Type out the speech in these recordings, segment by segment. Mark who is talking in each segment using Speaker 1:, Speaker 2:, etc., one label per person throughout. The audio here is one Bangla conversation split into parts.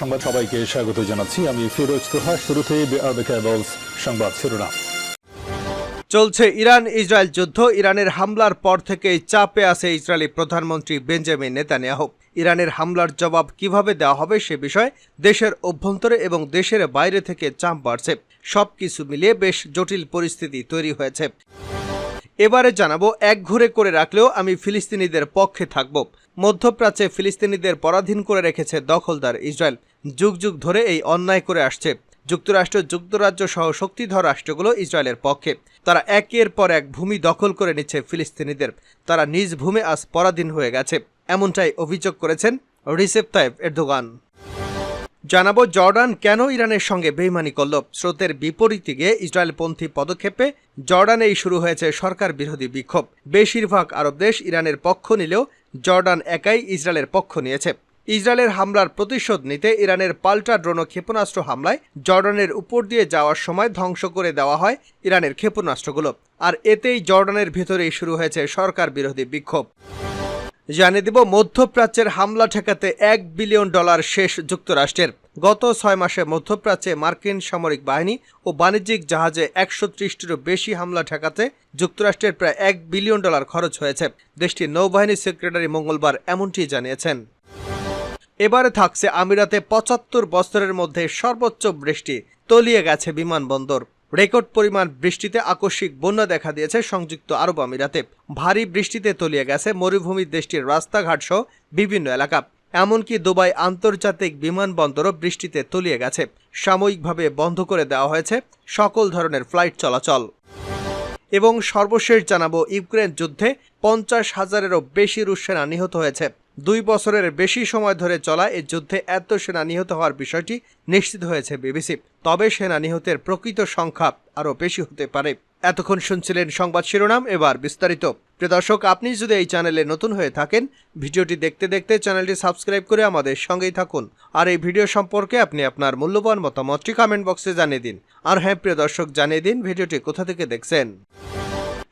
Speaker 1: সংবাদ সবাইকে স্বাগত জানাচ্ছি। আমি ফিরোজ তোহা, শুরুতে সংবাদ শিরোনাম।
Speaker 2: চলছে ইরান ইসরায়েল যুদ্ধ। ইরানের হামলার পর থেকেই চাপে আছে ইসরায়েলি প্রধানমন্ত্রী বেঞ্জামিন নেতানিয়াহু। ইরানের হামলার জবাব কীভাবে দেওয়া হবে সে বিষয়ে দেশের অভ্যন্তরে এবং দেশের বাইরে থেকে চাপ বাড়ছে। সব কিছু মিলিয়ে বেশ জটিল পরিস্থিতি তৈরি হয়েছে। এবারে জানাব, এক ঘুরে করে রাখলেও আমি ফিলিস্তিনিদের পক্ষে থাকব। মধ্যপ্রাচ্যে ফিলিস্তিনিদের পরাধীন করে রেখেছে দখলদার ইসরায়েল। যুগ যুগ ধরে এই অন্যায় করে আসছে। যুক্তরাষ্ট্র, যুক্তরাজ্য সহ শক্তিধর রাষ্ট্রগুলো ইসরায়েলের পক্ষে। তারা একের পর এক ভূমি দখল করে নিচ্ছে ফিলিস্তিনিদের। তারা নিজ ভূমে আজ পরাধীন হয়ে গেছে, এমনটাই অভিযোগ করেছেন রিসেপ তাইব এরদোগান। জানাব জর্ডান কেন ইরানের সঙ্গে বেইমানি করল। স্রোতের বিপরীতে গিয়ে ইসরায়েলপন্থী পদক্ষেপে জর্ডানেই শুরু হয়েছে সরকার বিরোধী বিক্ষোভ। বেশিরভাগ আরব দেশ ইরানের পক্ষ নিলেও জর্ডান একাই ইসরায়েলের পক্ষ নিয়েছে। ইসরায়েলের হামলার প্রতিশোধ নিতে ইরানের পাল্টা ড্রোন ক্ষেপণাস্ত্র হামলায় জর্ডানের উপর দিয়ে যাওয়ার সময় ধ্বংস করে দেওয়া হয় ইরানের ক্ষেপণাস্ত্রগুলো। আর এতেই জর্ডানের ভেতরেই শুরু হয়েছে সরকার বিরোধী বিক্ষোভ। জানিয়ে দিব, মধ্যপ্রাচ্যের হামলা ঠেকাতে এক বিলিয়ন ডলার শেষ যুক্তরাষ্ট্রের। গত ছয় মাসে মধ্যপ্রাচ্যে মার্কিন সামরিক বাহিনী ও বাণিজ্যিক জাহাজে একশো ত্রিশটিরও বেশি হামলা ঠেকাতে যুক্তরাষ্ট্রের প্রায় এক বিলিয়ন ডলার খরচ হয়েছে। দেশটির নৌবাহিনী সেক্রেটারি মঙ্গলবার এমনটি জানিয়েছেন। এবারে থাকছে আমিরাতে পঁচাত্তর বছরের মধ্যে সর্বোচ্চ বৃষ্টি, তলিয়ে গেছে বিমানবন্দর। রেকর্ড পরিমাণ বৃষ্টিতে আকস্মিক বন্যা দেখা দিয়েছে সংযুক্ত আরব আমিরাতে। ভারী বৃষ্টিতে তলিয়ে গেছে মরুভূমির দেশটির রাস্তাঘাট সহ বিভিন্ন এলাকা। এমনকি দুবাই আন্তর্জাতিক বিমানবন্দরও বৃষ্টিতে তলিয়ে গেছে। সাময়িকভাবে বন্ধ করে দেওয়া হয়েছে সকল ধরনের ফ্লাইট চলাচল। এবং সর্বশেষ জানাব ইউক্রেন যুদ্ধে পঞ্চাশ হাজারেরও বেশি রুশ সেনা নিহত হয়েছে। দুই বছরের বেশি সময় ধরে চলা এই যুদ্ধে এত সেনা নিহত হওয়ার বিষয়টি নিশ্চিত হয়েছে বিবিসি। তবে সেনা নিহতের প্রকৃত সংখ্যা আরও বেশি হতে পারে। এতক্ষণ শুনছিলেন সংবাদ শিরোনাম, এবার বিস্তারিত। প্রিয় দর্শক, আপনি যদি এই চ্যানেলে নতুন হয়ে থাকেন, ভিডিওটি দেখতে দেখতে চ্যানেলটি সাবস্ক্রাইব করে আমাদের সঙ্গেই থাকুন। আর এই ভিডিও সম্পর্কে আপনি আপনার মূল্যবান মতামতটি কমেন্ট বক্সে জানিয়ে দিন। আর হ্যাঁ প্রিয় দর্শক, জানিয়ে দিন ভিডিওটি কোথা থেকে দেখছেন।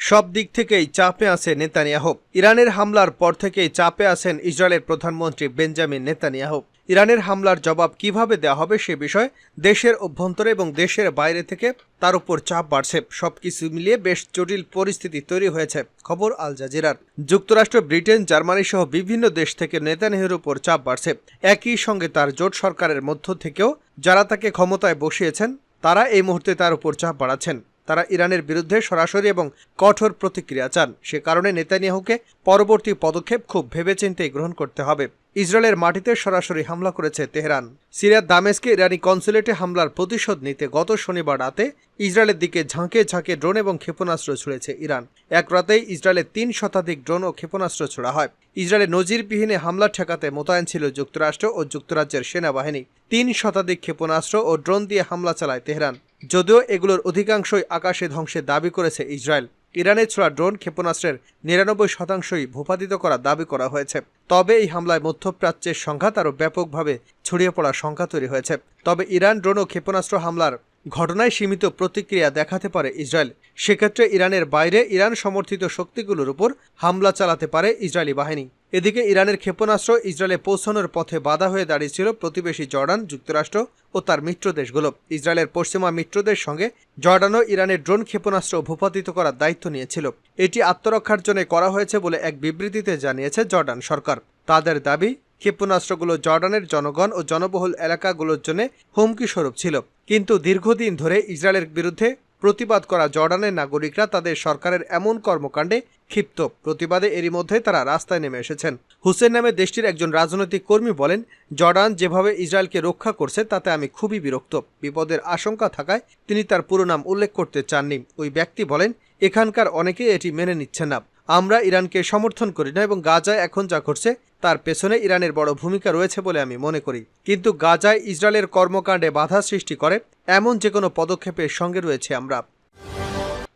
Speaker 2: সব দিক থেকেই চাপে আছে নেতানিয়াহু। ইরানের হামলার পর থেকেই চাপে আছেন ইসরায়েলের প্রধানমন্ত্রী বেঞ্জামিন নেতানিয়াহু। ইরানের হামলার জবাব কীভাবে দেওয়া হবে সে বিষয়ে দেশের অভ্যন্তরে এবং দেশের বাইরে থেকে তার উপর চাপ বাড়ছে। সবকিছু মিলিয়ে বেশ জটিল পরিস্থিতি তৈরি হয়েছে, খবর আল জাজিরার। যুক্তরাষ্ট্র, ব্রিটেন জার্মানি সহ বিভিন্ন দেশ থেকে নেতানিয়াহুর উপর চাপ বাড়ছে। একই সঙ্গে তার জোট সরকারের মধ্য থেকেও যারা তাকে ক্ষমতায় বসিয়েছেন, তারা এই মুহূর্তে তার উপর চাপ বাড়াচ্ছেন। তারা ইরানের বিরুদ্ধে সরাসরি এবং কঠোর প্রতিক্রিয়া চান। সে কারণে নেতানিয়াহুকে পরবর্তী পদক্ষেপ খুব ভেবেচিন্তেই গ্রহণ করতে হবে। ইসরায়েলের মাটিতে সরাসরি হামলা করেছে তেহরান। সিরিয়ার দামেস্কে ইরানি কনসুলেটে হামলার প্রতিশোধ নিতে গত শনিবার রাতে ইসরায়েলের দিকে ঝাঁকে ঝাঁকে ড্রোন এবং ক্ষেপণাস্ত্র ছুড়েছে ইরান। এক রাতেই ইসরায়েলের তিন শতাধিক ড্রোন ও ক্ষেপণাস্ত্র ছোড়া হয়। ইসরায়েলের নজিরবিহীনে হামলা ঠেকাতে মোতায়েন ছিল যুক্তরাষ্ট্র ও যুক্তরাজ্যের সেনাবাহিনী। তিন শতাধিক ক্ষেপণাস্ত্র ও ড্রোন দিয়ে হামলা চালায় তেহরান। যদিও এগুলোর অধিকাংশই আকাশে ধ্বংসের দাবি করেছে ইসরায়েল। ইরানের ছোড়া ড্রোন ক্ষেপণাস্ত্রের নিরানব্বই শতাংশই ভূপাতিত করার দাবি করা হয়েছে। তবে এই হামলায় মধ্যপ্রাচ্যের সংঘাত আরও ব্যাপকভাবে ছড়িয়ে পড়ার সংখ্যা তৈরি হয়েছে। তবে ইরান ড্রোন ও ক্ষেপণাস্ত্র হামলার ঘটনায় সীমিত প্রতিক্রিয়া দেখাতে পারে ইসরায়েল। সেক্ষেত্রে ইরানের বাইরে ইরান সমর্থিত শক্তিগুলোর উপর হামলা চালাতে পারে ইসরায়েলি বাহিনী। এদিকে ইরানের ক্ষেপণাস্ত্র ইসরায়েলে পৌঁছানোর পথে বাধা হয়ে দাঁড়িয়েছিল প্রতিবেশী জর্ডান, যুক্তরাষ্ট্র ও তার মিত্র দেশগুলো। ইসরায়েলের পশ্চিমা মিত্রদের সঙ্গে জর্ডানও ইরানের ড্রোন ক্ষেপণাস্ত্র ভূপাতিত করার দায়িত্ব নিয়েছিল। এটি আত্মরক্ষার জন্য করা হয়েছে বলে এক বিবৃতিতে জানিয়েছে জর্ডান সরকার। তাদের দাবি, ক্ষেপণাস্ত্রগুলো জর্ডানের জনগণ ও জনবহুল এলাকাগুলোর জন্য হুমকি স্বরূপ ছিল। কিন্তু দীর্ঘদিন ধরে ইসরায়েলের বিরুদ্ধে প্রতিবাদ করা জর্ডানের নাগরিকরা তাদের সরকারের এমন কর্মকাণ্ডে ক্ষিপ্ত। প্রতিবাদে এরই মধ্যে তারা রাস্তায় নেমে এসেছেন। হুসেন নামে দেশটির একজন রাজনৈতিক কর্মী বলেন, জর্ডান যেভাবে ইসরায়েলকে রক্ষা করছে, তাতে আমি খুবই বিরক্ত। বিপদের আশঙ্কা থাকায় তিনি তার পুরো নাম উল্লেখ করতে চাননি। ওই ব্যক্তি বলেন, এখানকার অনেকেই এটি মেনে নিচ্ছে না। আমরা ইরানকে সমর্থন করি না এবং গাজায় এখন যা ঘটছে, তার পেছনে ইরানের বড় ভূমিকা রয়েছে বলে আমি মনে করি। কিন্তু গাজায় ইসরায়েলের কর্মকাণ্ডে বাধা সৃষ্টি করে, এমন যে কোনো পদক্ষেপের সঙ্গে রয়েছে আমরা।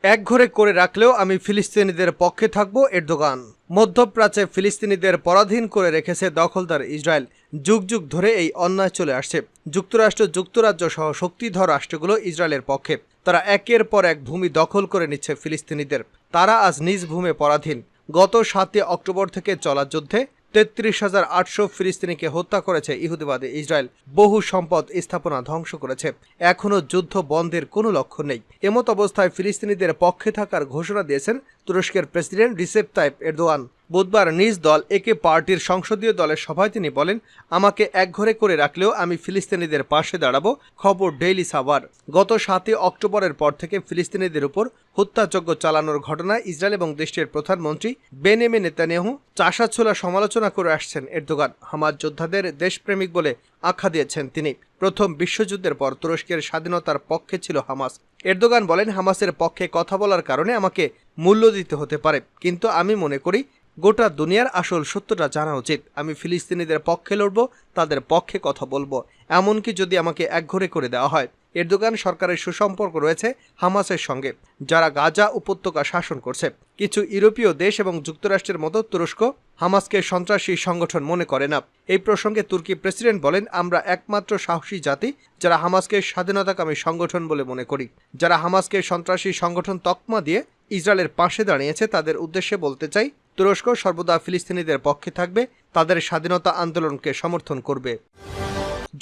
Speaker 2: এক ঘরে করে রাখলেও আমি ফিলিস্তিনিদের পক্ষে থাকব, এরদোগান। মধ্যপ্রাচ্যে ফিলিস্তিনিদের পরাধীন করে রেখেছে দখলদার ইসরায়েল। যুগ যুগ ধরে এই অন্যায় চলে আসছে। যুক্তরাষ্ট্র, যুক্তরাজ্য সহ শক্তিধর রাষ্ট্রগুলো ইসরায়েলের পক্ষে। তারা একের পর এক ভূমি দখল করে নিচ্ছে ফিলিস্তিনিদের। তারা আজ নিজ ভূমে পরাধীন। গত সাতই অক্টোবর থেকে চলা যুদ্ধে তেত্রিশ হাজার আটশো ফিলিস্তিনিকে হত্যা করেছে ইহুদিবাদী ইসরায়েল। বহু সম্পদ স্থাপনা ধ্বংস করেছে। এখনও যুদ্ধ বন্ধের কোনো লক্ষ্য নেই। এমত অবস্থায় ফিলিস্তিনিদের পক্ষে থাকার ঘোষণা দিয়েছেন তুরস্কের প্রেসিডেন্ট রিসেপ তাইপ এরদোয়ান। বুধবার নিজ দল একে পার্টির সংসদীয় দলের সভায় তিনি বলেন, আমাকে একঘরে করে রাখলেও আমি ফিলিস্তিনিদের পাশে দাঁড়াবো। খবর ডেইলি সাভার। গত সাতই অক্টোবরের পর থেকে ফিলিস্তিনিদের উপর হত্যাযজ্ঞ চালানোর ঘটনায় ইসরায়েল এবং দেশটির প্রধানমন্ত্রী বেনেমে নেতানিয়াহু চাষাছোলা সমালোচনা করে আসছেন এরদোগান। হামাজ যোদ্ধাদের দেশপ্রেমিক বলে আখ্যা দিয়েছেন তিনি। প্রথম বিশ্বযুদ্ধের পর তুরস্কের স্বাধীনতার পক্ষে ছিল হামাস। এরদোগান বলেন, হামাসের পক্ষে কথা বলার কারণে আমাকে মূল্য দিতে হতে পারে। কিন্তু আমি মনে করি গোটা দুনিয়ার আসল সত্যটা জানা উচিত। আমি ফিলিস্তিনিদের পক্ষে লড়ব, তাদের পক্ষে কথা বলব। এমনকি যদি আমাকে একঘরে করে দেওয়া হয়। এরদোগান সরকারের সুসম্পর্ক রয়েছে হামাসের সঙ্গে, যারা গাজা উপত্যকা শাসন করছে। কিছু ইউরোপীয় দেশ এবং যুক্তরাষ্ট্রের মতো তুরস্ক হামাসকে সন্ত্রাসী সংগঠন মনে করে না। এই প্রসঙ্গে তুর্কি প্রেসিডেন্ট বলেন, আমরা একমাত্র সাহসী জাতি যারা হামাসকে স্বাধীনতাকামী সংগঠন বলে মনে করি। যারা হামাসকে সন্ত্রাসী সংগঠন তকমা দিয়ে ইসরায়েলের পাশে দাঁড়িয়েছে, তাদের উদ্দেশ্যে বলতে চাই তুরস্ক সর্বদা ফিলিস্তিনিদের পক্ষে থাকবে, তাদের স্বাধীনতা আন্দোলনকে সমর্থন করবে।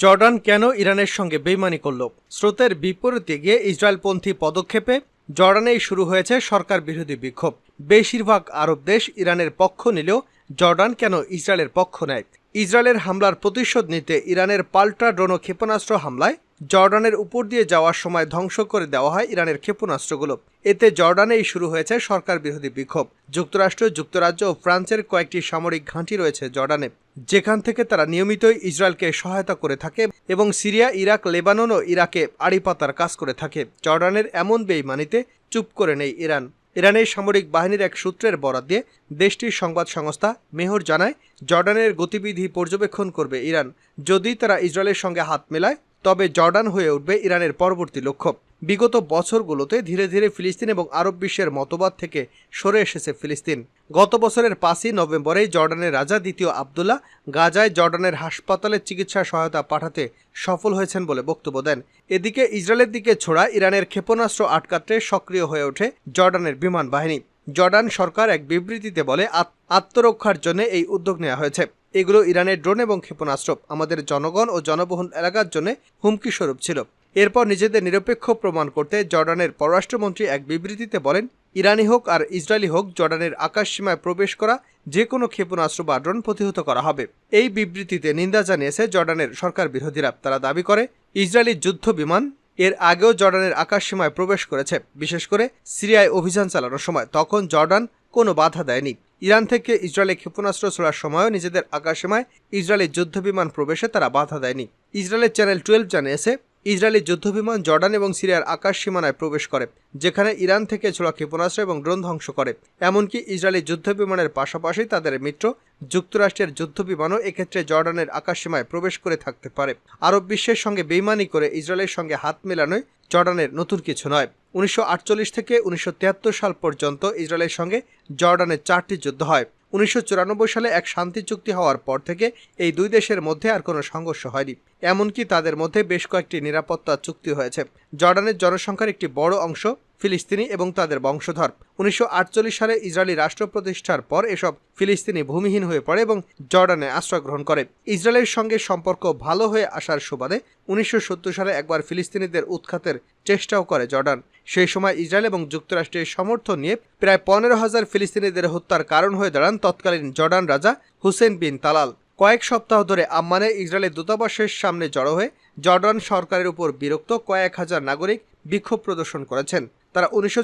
Speaker 2: জর্ডান কেন ইরানের সঙ্গে বেইমানি করল? স্রোতের বিপরীতে গিয়ে ইসরায়েলপন্থী পদক্ষেপে জর্ডানেই শুরু হয়েছে সরকার বিরোধী বিক্ষোভ। বেশিরভাগ আরব দেশ ইরানের পক্ষ নিলেও জর্ডান কেন ইসরায়েলের পক্ষ নেয়? ইসরায়েলের হামলার প্রতিশোধ নিতে ইরানের পাল্টা ড্রোন ক্ষেপণাস্ত্র হামলায় জর্ডানের উপর দিয়ে যাওয়ার সময় ধ্বংস করে দেওয়া হয় ইরানের ক্ষেপণাস্ত্রগুলো। এতে জর্ডানেই শুরু হয়েছে সরকার বিরোধী বিক্ষোভ। যুক্তরাষ্ট্র, যুক্তরাজ্য ও ফ্রান্সের কয়েকটি সামরিক ঘাঁটি রয়েছে জর্ডানে। যেখান থেকে তারা নিয়মিতই ইসরায়েলকে সহায়তা করে থাকে এবং সিরিয়া, ইরাক, লেবানন ও ইরাকে আড়িপাতার কাজ করে থাকে। জর্ডানের এমন বেইমানিতে চুপ করে নেই ইরান। ইরানের সামরিক বাহিনীর এক সূত্রের বরাত দিয়ে দেশটির সংবাদ সংস্থা মেহর জানায়, জর্ডানের গতিবিধি পর্যবেক্ষণ করবে ইরান। যদি তারা ইসরায়েলের সঙ্গে হাত মেলায় তবে জর্ডান হয়ে উঠবে ইরানের পরবর্তী লক্ষ্য। বিগত বছরগুলোতে ধীরে ধীরে ফিলিস্তিন এবং আরব বিশ্বের মতবাদ থেকে সরে এসেছে ফিলিস্তিন। গত বছরের পাঁচই নভেম্বরে জর্ডানের রাজা দ্বিতীয় আবদুল্লাহ গাজায় জর্ডানের হাসপাতালে চিকিৎসা সহায়তা পাঠাতে সফল হয়েছেন বলে বক্তব্য দেন। এদিকে ইসরায়েলের দিকে ছোড়া ইরানের ক্ষেপণাস্ত্র আটকাতে সক্রিয় হয়ে ওঠে জর্ডানের বিমান বাহিনী। জর্ডান সরকার এক বিবৃতিতে বলে আত- আত্মরক্ষার জন্য এই উদ্যোগ নেওয়া হয়েছে। এগুলো ইরানের ড্রোন এবং ক্ষেপণাস্ত্র। আমাদের জনগণ ও জনবহুল এলাকার জন্য হুমকি স্বরূপ ছিল। এরপর নিজেদের নিরপেক্ষ প্রমাণ করতে জর্ডানের পররাষ্ট্রমন্ত্রী এক বিবৃতিতে বলেন, ইরানি হোক আর ইসরায়েলি হোক, জর্ডানের আকাশসীমায় প্রবেশ করা যে কোনো ক্ষেপণাস্ত্র বা ড্রোন প্রতিহত করা হবে। এই বিবৃতিতে নিন্দা জানিয়েছে জর্ডানের সরকার বিরোধীরা। তারা দাবি করে, ইসরায়েলি যুদ্ধ বিমান এর আগেও জর্ডানের আকাশসীমায় প্রবেশ করেছে। বিশেষ করে সিরিয়ায় অভিযান চালানোর সময়। তখন জর্ডান কোনো বাধা দেয়নি। ইরান থেকে ইসরায়েলে ক্ষেপণাস্ত্র ছোড়ার সময়ও নিজেদের আকাশসীমায় ইসরায়েলি যুদ্ধবিমান প্রবেশে তারা বাধা দেয়নি। ইসরায়েলের চ্যানেল টুয়েলভ জানিয়েছে, ইসরায়েলি যুদ্ধবিমান জর্ডান এবং সিরিয়ার আকাশ সীমানায় প্রবেশ করে, যেখানে ইরান থেকে ছোড়া ক্ষেপণাস্ত্র এবং ড্রোন ধ্বংস করে। এমনকি ইসরায়েলি যুদ্ধবিমানের পাশাপাশি তাদের মিত্র যুক্তরাষ্ট্রের যুদ্ধবিমানও এক্ষেত্রে জর্ডানের আকাশ সীমায় প্রবেশ করে থাকতে পারে। আরব বিশ্বের সঙ্গে বেইমানি করে ইসরায়েলের সঙ্গে হাত মেলানোয় জর্ডানের নতুন কিছু নয়। উনিশশো আটচল্লিশ থেকে উনিশশো তিয়াত্তর সাল পর্যন্ত ইসরায়েলের সঙ্গে জর্ডানের চারটি যুদ্ধ হয়। উনিশশো চুরানব্বই সালে এক শান্তি চুক্তি হওয়ার পর থেকে এই দুই দেশের মধ্যে আর কোনো সংঘর্ষ হয়নি। এমনকি তাদের মধ্যে বেশ কয়েকটি নিরাপত্তা চুক্তি হয়েছে। জর্ডানের জনসংখ্যার একটি বড় অংশ ফিলিস্তিনি এবং তাদের বংশধর। উনিশশো আটচল্লিশ সালে ইসরায়েলি রাষ্ট্র প্রতিষ্ঠার পর এসব ফিলিস্তিনি ভূমিহীন হয়ে পড়ে এবং জর্ডানে আশ্রয় গ্রহণ করে। ইসরায়েলের সঙ্গে সম্পর্ক ভালো হয়ে আসার সুবাদে উনিশশো সত্তর সালে একবার ফিলিস্তিনিদের উৎখাতের চেষ্টাও করে জর্ডান। সেই সময় ইসরায়েল এবং যুক্তরাষ্ট্রের সমর্থন নিয়ে প্রায় পনেরো হাজার ফিলিস্তিনিদের হত্যার কারণ হয়ে দাঁড়ান তৎকালীন জর্ডান রাজা হুসেন বিন তালাল। কয়েক সপ্তাহ ধরে আম্মানে ইসরায়েলের দূতাবাসের সামনে জড়ো হয়ে জর্ডান সরকারের উপর বিরক্ত কয়েক হাজার নাগরিক বিক্ষোভ প্রদর্শন করেছেন। তারা উনিশশো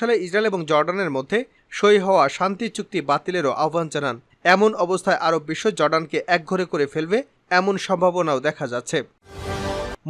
Speaker 2: সালে ইসরায়েল এবং জর্ডানের মধ্যে সই হওয়া শান্তি চুক্তি বাতিলেরও আহ্বান জানান। এমন অবস্থায় আরব বিশ্ব জর্ডানকে একঘরে করে ফেলবে এমন সম্ভাবনাও দেখা যাচ্ছে।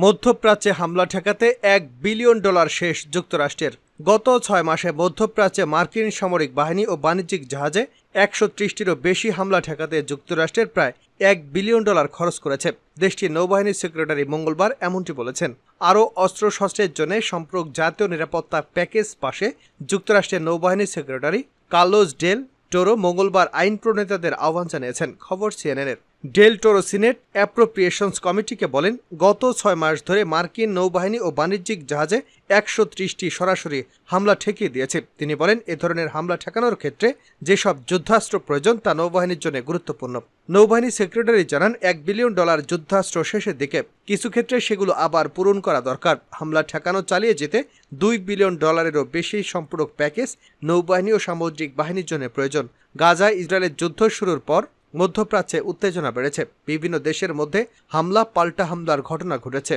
Speaker 2: মধ্যপ্রাচ্যে হামলা ঠেকাতে এক বিলিয়ন ডলার শেষ যুক্তরাষ্ট্রের। গত ছয় মাসে মধ্যপ্রাচ্যে মার্কিন সামরিক বাহিনী ও বাণিজ্যিক জাহাজে একশো ত্রিশটিরও বেশি হামলা ঠেকাতে যুক্তরাষ্ট্রের প্রায় এক বিলিয়ন ডলার খরচ করেছে। দেশটির নৌবাহিনীর সেক্রেটারি মঙ্গলবার এমনটি বলেছেন। আরও অস্ত্রশস্ত্রের জন্য সম্পর্ক জাতীয় নিরাপত্তা প্যাকেজ পাশে যুক্তরাষ্ট্রের নৌবাহিনীর সেক্রেটারি কার্লোস ডেল টোরো মঙ্গলবার আইন প্রণেতাদের আহ্বান জানিয়েছেন। খবর সিএনএনের। ডেল টোরো সিনেট অ্যাপ্রোপ্রিয়েশনস কমিটিকে বলেন, গত ছয় মাস ধরে মার্কিন নৌবাহিনী ও বাণিজ্যিক জাহাজে একশো ত্রিশটি সরাসরি হামলা ঠেকিয়ে দিয়েছে। তিনি বলেন, এ ধরনের হামলা ঠেকানোর ক্ষেত্রে যেসব যুদ্ধাস্ত্র প্রয়োজন তা নৌবাহিনীর জন্য গুরুত্বপূর্ণ। নৌবাহিনী সেক্রেটারি জানান, এক বিলিয়ন ডলার যুদ্ধাস্ত্র শেষের দিকে কিছু ক্ষেত্রে সেগুলো আবার পূরণ করা দরকার। হামলা ঠেকানো চালিয়ে যেতে দুই বিলিয়ন ডলারেরও বেশি সম্পূরক প্যাকেজ নৌবাহিনী ও সামুদ্রিক বাহিনীর জন্য প্রয়োজন। গাজায় ইসরায়েলের যুদ্ধ শুরুর পর মধ্যপ্রাচ্যে উত্তেজনা বেড়েছে। বিভিন্ন দেশের মধ্যে হামলা, পাল্টা হামলার ঘটনা ঘটেছে।